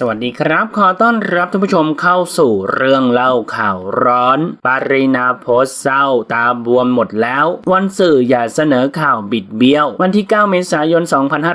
สวัสดีครับ ขอต้อนรับท่านผู้ชมเข้าสู่เรื่องเล่าข่าวร้อน ปารินาโพสเศร้าตาบวมหมดแล้ว วันสื่ออย่าเสนอข่าวบิดเบี้ยว วันที่ 9 เมษายน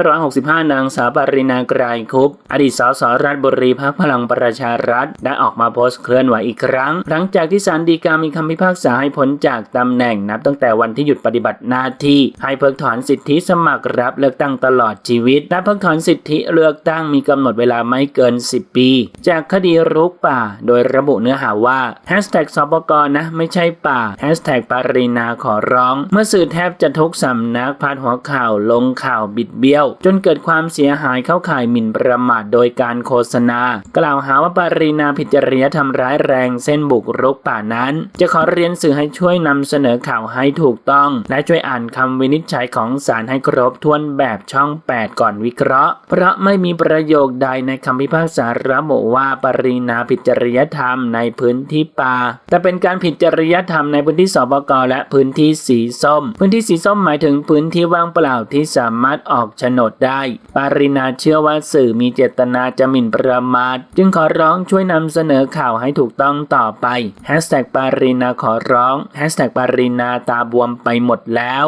2565 นางสาวปารินากรายคุปอดีตสสราชบุรีพักพลังประชารัฐ ได้ออกมาโพสต์เคลื่อนไหวอีกครั้ง หลังจากที่ศาลฎีกามีคำพิพากษาให้พ้นจากตำแหน่งนับตั้งแต่วันที่หยุดปฏิบัติหน้าที่ ให้เพิกถอนสิทธิสมัครรับเลือกตั้งตลอดชีวิตและเพิกถอนสิทธิเลือกตั้งมีกำหนดเวลาไม่เกิน10 ปี จากคดีรุกป่า โดยระบุเนื้อหาว่า Hashtag สปกนะไม่ใช่ป่า Hashtag ปารีนาขอร้อง เมื่อสื่อแทบจะทุกสำนักพาดหัวข่าวลงข่าวบิดเบี้ยว จนเกิดความเสียหายเข้าข่ายหมิ่นประมาทโดยการโฆษณา กล่าวหาว่าปารีนาผิดจริยธรรมร้ายแรงเส้นบุกรุกป่านั้น จะขอเรียนสื่อให้ช่วยนำเสนอข่าวให้ถูกต้อง และช่วยอ่านคำวินิจฉัยของศาลให้ครบถ้วนแบบช่อง 8 ก่อนวิเคราะห์ เพราะไม่มีประโยคใดในคำพิพากษาระบุว่าปรินาผิดจริยธรรมในพื้นที่ป่า แต่เป็นการผิดจริยธรรมในพื้นที่สปกและพื้นที่สีส้ม พื้นที่สีส้มหมายถึงพื้นที่ว่างเปล่าที่สามารถออกโฉนดได้ ปรินาเชื่อว่าสื่อมีเจตนาจะหมิ่นประมาทจึงขอร้องช่วยนำเสนอข่าวให้ถูกต้องต่อไป Hashtag ปรินาขอร้อง Hashtag ปรินาตาบวมไปหมดแล้ว